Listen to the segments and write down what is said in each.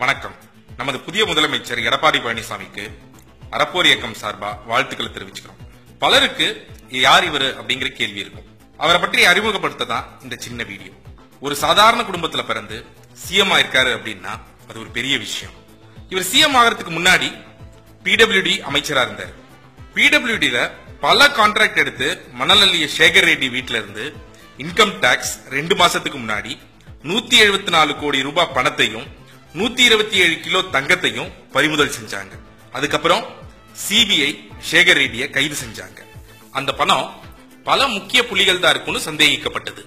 வணக்கம். நமது புதிய முதலமைச்சர் எடப்பாடி பழனிசாமிக்கு அறப்போர் இயக்கம் சார்பா வாழ்த்துக்களை தெரிவிச்சுக்கிறோம். பலருக்கு யார் இவரு அப்படிங்கிற கேள்வி இருக்கும். அவரை பற்றி அறிமுகப்படுத்த தான் இந்த சின்ன வீடியோ. ஒரு சாதாரண குடும்பத்துல பிறந்து சிஎம் ஆயிருக்காரு அப்படின்னா அது ஒரு பெரிய விஷயம். இவர் சிஎம் ஆகிறதுக்கு முன்னாடி பிடபிள்யூடி அமைச்சரா இருந்தார். பிடபிள்யூடியில பல கான்ட்ராக்ட் எடுத்து மணல் அள்ளிய சேகர் ரெட்டி வீட்ல இருந்து இன்கம் டாக்ஸ் ரெண்டு மாசத்துக்கு முன்னாடி நூத்தி எழுபத்தி நாலு கோடி ரூபாய் பணத்தையும் நூத்தி இருபத்தி ஏழு கிலோ தங்கத்தையும் பறிமுதல் செஞ்சாங்க. அதுக்கப்புறம் சிபிஐ சேகர் ரெட்டிய கைது செஞ்சாங்க. அந்த பணம் பல முக்கிய புள்ளிகள் தான் இருக்கும்னு சந்தேகிக்கப்பட்டது.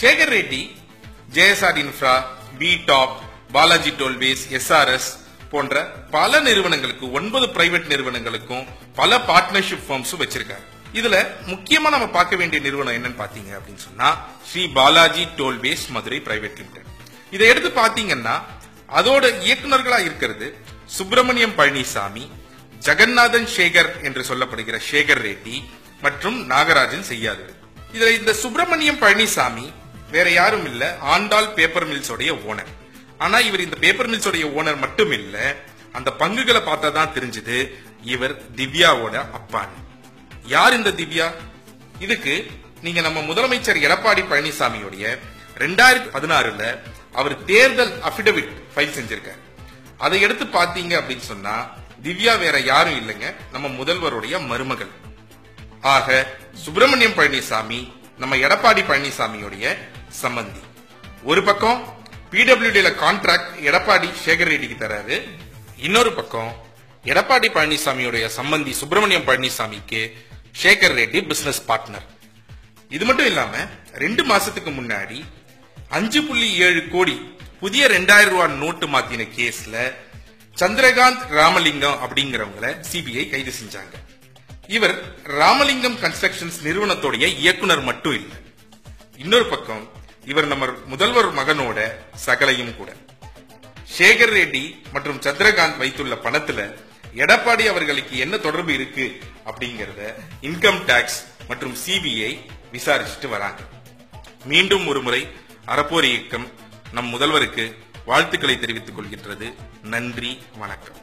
Sekar Reddy JSR infra B top Balaji tollways SRS போன்ற பல நிறுவனங்களுக்கு ஒன்பது பிரைவேட் நிறுவனங்களுக்கும் பல பார்ட்னர்ஷிப் ஃபார்ம்ஸும் வச்சிருக்காங்க. இதுல முக்கியமா நம்ம பார்க்க வேண்டிய நிறுவனம் என்னன்னு பாத்தீங்க அப்படின்னு சொன்னா Sri Balaji tollways Madurai private limited இதை எடுத்து பாத்தீங்கன்னா அதோட இயக்குநர்களா இருக்கிறது சுப்பிரமணியம் பழனிசாமி ஜெகநாதன் சேகர் என்று சொல்லப்படுகிற சேகர் ரெட்டி மற்றும் நாகராஜன் செய்யாது. இதுல இந்த சுப்பிரமணியம் பழனிசாமி வேற யாரும் இல்ல ஆண்டாள் பேப்பர் மில்ஸ் உடைய ஓனர் ஆனா இவர் இந்த பேப்பர் மில்ஸ் உடைய ஓனர் மட்டும் இல்ல அந்த பங்குகளை பார்த்தா தான் தெரிஞ்சது இவர் திவ்யாவோட அப்பான்னு. யார் இந்த திவ்யா? இதுக்கு நீங்க நம்ம முதலமைச்சர் எடப்பாடி பழனிசாமியுடைய ரெண்டாயிரத்தி பதினாறுல அவர் தேர்தல் அபிடவிட் ஃபைல் செஞ்சிருக்காரு. அதை எடுத்து பாத்தீங்க அப்படின்னு சொன்னா திவ்யா வேற யாரும் இல்லைங்க. நம்ம முதல்வருடைய மருமகள். ஆக சுப்பிரமணியம் பழனிசாமி நம்ம எடப்பாடி பழனிசாமியுடைய சம்பந்தி. ஒரு பக்கம் பிடபிள்யூடியில கான்ட்ராக்ட் எடப்பாடி சேகர் ரெட்டிக்கு தராரு. இன்னொரு பக்கம் எடப்பாடி பழனிசாமியுடைய சம்பந்தி சுப்பிரமணியம் பழனிசாமிக்கு சேகர் ரெட்டி பிசினஸ் பார்ட்னர் இது மட்டும் இல்லாம ரெண்டு மாசத்துக்கு முன்னாடி அஞ்சு புள்ளி ஏழு கோடி புதிய ரெண்டாயிரம் ரூபாய் நோட்டு மாத்தின கேஸ்ல சந்திரகாந்த் ராமலிங்கம் அப்படிங்கிறவங்கள சிபிஐ கைது செஞ்சாங்க. இவர் ராமலிங்கம் கன்ஸ்ட்ரக்ஷன்ஸ் நிறுவனத்துடைய இயக்குனர் மட்டும் இல்லை இன்னொரு பக்கம் இவர் நம்ம முதல்வர் மகனோட சகலையும் கூட. சேகர் ரெட்டி மற்றும் சந்திரகாந்த் வைத்துள்ள பணத்துல எடப்பாடி அவர்களுக்கு என்ன தொடர்பு இருக்கு அப்படிங்கறத இன்கம் டாக்ஸ் மற்றும் சிபிஐ விசாரிச்சுட்டு வராங்க. மீண்டும் ஒரு முறை அறப்போர் இயக்கம் நம் முதல்வருக்கு வாழ்த்துக்களை தெரிவித்துக் கொள்கின்றது. நன்றி வணக்கம்.